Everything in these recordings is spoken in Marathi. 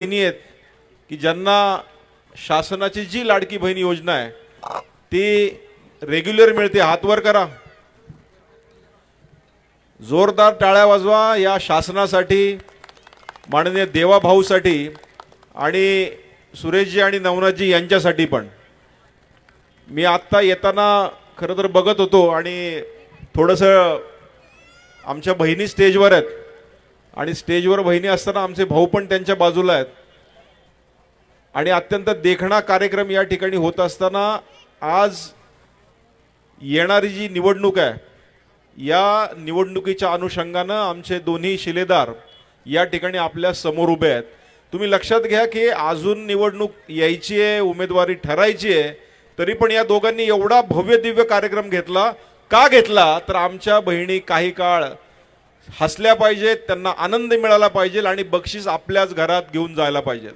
बहिणी आहेत की ज्यांना शासनाची जी लाडकी बहीण योजना आहे ती रेग्युलर मिळते. हातवर करा. जोरदार टाळ्या वाजवा या शासनासाठी माननीय देवाभाऊसाठी आणि सुरेशजी आणि नवनाथजी यांच्यासाठी पण. मी आत्ता येताना खरं तर बघत होतो आणि थोडंसं आमच्या बहिणी स्टेजवर आहेत. आणि स्टेजवर बहिणी असताना आमचे भाऊ पण त्यांच्या बाजूला आहेत. आणि अत्यंत देखणा कार्यक्रम या ठिकाणी होत असताना आज येणारी जी निवडणूक आहे या निवडणुकीच्या अनुषंगानं आमचे दोन्ही शिलेदार या ठिकाणी आपल्यासमोर उभे आहेत. तुम्ही लक्षात घ्या की अजून निवडणूक यायची आहे उमेदवारी ठरायची आहे तरी पण या दोघांनी एवढा भव्य दिव्य कार्यक्रम घेतला. का घेतला? तर आमच्या बहिणी काही काळ हसल्या पाहिजेत त्यांना आनंद मिळाला पाहिजे आणि बक्षीस आपल्याच घरात घेऊन जायला पाहिजे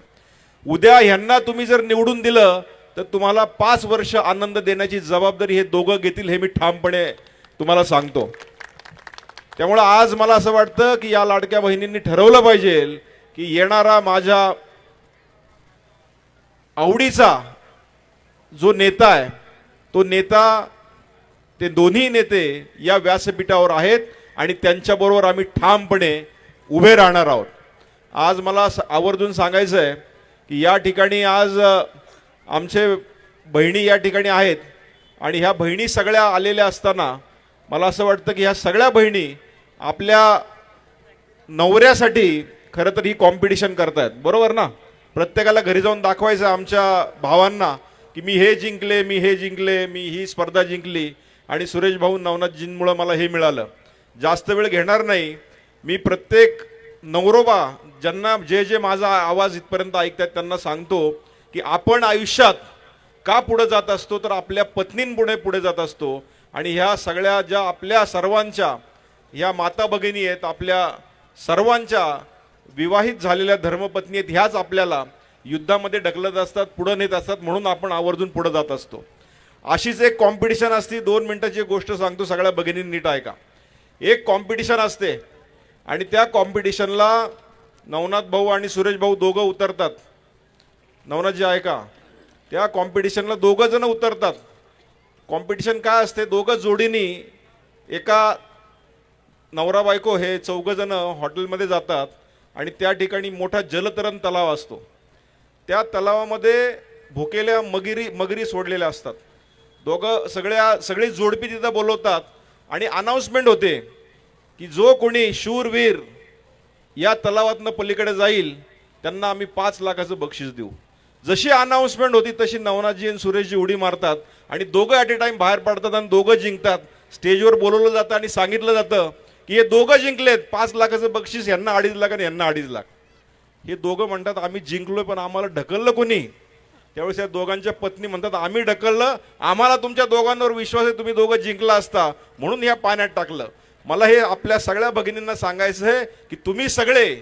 उद्या ह्यांना तुम्ही जर निवडून दिलं तर तुम्हाला पाच वर्ष आनंद देण्याची जबाबदारी हे दोघं घेतील हे मी ठामपणे तुम्हाला सांगतो. त्यामुळं आज मला असं वाटतं की या लाडक्या बहिणींनी ठरवलं पाहिजे की येणारा माझ्या आवडीचा जो नेता आहे तो नेता ते दोन्ही नेते या व्यासपीठावर आहेत. आणि त्यांच्याबरोबर आम्ही ठामपणे उभे राहणार आहोत. आज मला आवर्जून सांगायचं आहे की या ठिकाणी आज आमचे बहिणी या ठिकाणी आहेत आणि ह्या बहिणी सगळ्या आलेल्या असताना मला असं वाटतं की ह्या सगळ्या बहिणी आपल्या नवऱ्यासाठी खरं तर ही कॉम्पिटिशन करतायत. बरोबर ना? प्रत्येकाला घरी जाऊन दाखवायचं आमच्या भावांना की मी हे जिंकले मी हे जिंकले मी ही स्पर्धा जिंकली आणि सुरेश भाऊ नवनाथजींमुळं मला हे मिळालं. जास्त वेळ घेणार नाही. मी प्रत्येक नवरोबा ज्यांना जे जे माझा आवाज इथपर्यंत ऐकतात त्यांना सांगतो की आपण आयुष्यात का पुढे जात असतो? तर आपल्या पत्नींपुढे पुढे जात असतो. आणि ह्या सगळ्या ज्या आपल्या सर्वांच्या ह्या माता भगिनी आहेत आपल्या सर्वांच्या विवाहित झालेल्या धर्मपत्नी आहेत ह्याच आपल्याला युद्धामध्ये ढकलत असतात पुढं नेत असतात म्हणून आपण आवर्जून पुढं जात असतो. अशीच एक कॉम्पिटिशन असते. दोन मिनटाची एक गोष्ट सांगतो सगळ्या भगिनी नीट ऐका. एक कॉम्पिटिशन असते. आणि त्या कॉम्पिटिशनला नवनाथ भाऊ आणि सुरेश भाऊ दोघं उतरतात. नवनाथजी का त्या कॉम्पिटिशनला दोघं जण उतरतात. कॉम्पिटिशन काय असते? दोघं जोडीनी एका नवरा बायको हे चौघंजणं हॉटेलमध्ये जातात आणि त्या ठिकाणी मोठा जलतरण तलाव असतो. त्या तलावामध्ये भुकेल्या मगिरी मगरी सोडलेल्या असतात. दोघं सगळ्या सगळी जोडपी तिथं बोलवतात. आणि अनाऊन्समेंट होते की जो कोणी शूरवीर या तलावातनं पलीकडे जाईल त्यांना आम्ही पाच लाखाचं बक्षीस देऊ. जशी अनाऊन्समेंट होती तशी नवनाथजी आणि सुरेशजी उडी मारतात आणि दोघं ॲट ए टाइम बाहेर पडतात आणि दोघं जिंकतात. स्टेजवर बोलवलं जातं आणि सांगितलं जातं की हे दोघं जिंकलेत पाच लाखाचं बक्षीस यांना अडीच लाख आणि यांना अडीच लाख. हे दोघं म्हणतात आम्ही जिंकलोय पण आम्हाला ढकललं कोणी? त्यावेळेस या दोघांच्या पत्नी म्हणतात आम्ही ढकललं आम्हाला तुमच्या दोघांवर विश्वास आहे तुम्ही दोघं जिंकला असता. म्हणून ह्या पाण्यात टाकलं. मला हे आपल्या सगळ्या भगिनींना सांगायचं आहे की तुम्ही सगळे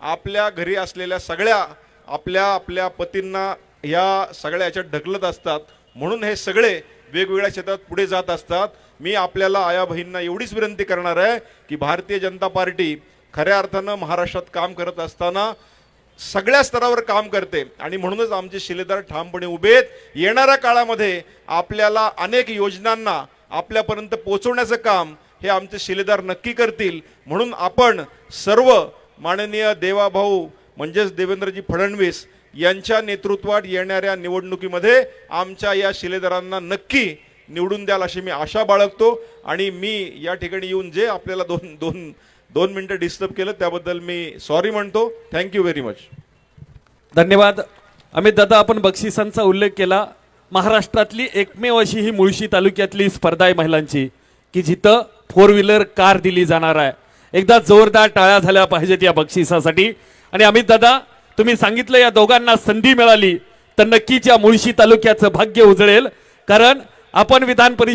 आपल्या घरी असलेल्या सगळ्या आपल्या आपल्या पतींना ह्या सगळ्या याच्यात ढकलत असतात. म्हणून हे सगळे वेगवेगळ्या क्षेत्रात पुढे जात असतात. मी आपल्याला आया बहिणींना एवढीच विनंती करणार आहे की भारतीय जनता पार्टी खऱ्या अर्थानं महाराष्ट्रात काम करत असताना सगळ्या स्तरावर काम करते. आणि म्हणूनच आमचे शिलेदार ठामपणे उभे आहेत. येणाऱ्या काळामध्ये आपल्याला अनेक योजनांना आपल्यापर्यंत पोचवण्याचं काम हे आमचे शिलेदार नक्की करतील. म्हणून आपण सर्व माननीय देवाभाऊ म्हणजेच देवेंद्रजी फडणवीस यांच्या नेतृत्वात येणाऱ्या निवडणुकीमध्ये आमच्या या शिलेदारांना नक्की निवडून द्याल अशी मी आशा बाळगतो. आणि मी या ठिकाणी येऊन जे आपल्याला दोन दोन दोन मिनटं डिस्टर्ब केलं त्याबद्दल मी सॉरी म्हणतो. थँक्यू व्हेरी मच धन्यवाद. अमित दादा आपण बक्षिसांचा उल्लेख केला. महाराष्ट्रातली एकमेव अशी ही मुळशी तालुक्यातली स्पर्धा आहे महिलांची की जिथं फोर व्हीलर कार दिली जाणार आहे. एकदा जोरदार टाळ्या झाल्या पाहिजेत या बक्षिसासाठी. आणि अमित दादा तुम्ही सांगितलं या दोघांना संधी मिळाली तर नक्कीच या मुळशी तालुक्याचं भाग्य उजळेल. कारण आपण विधान परिषद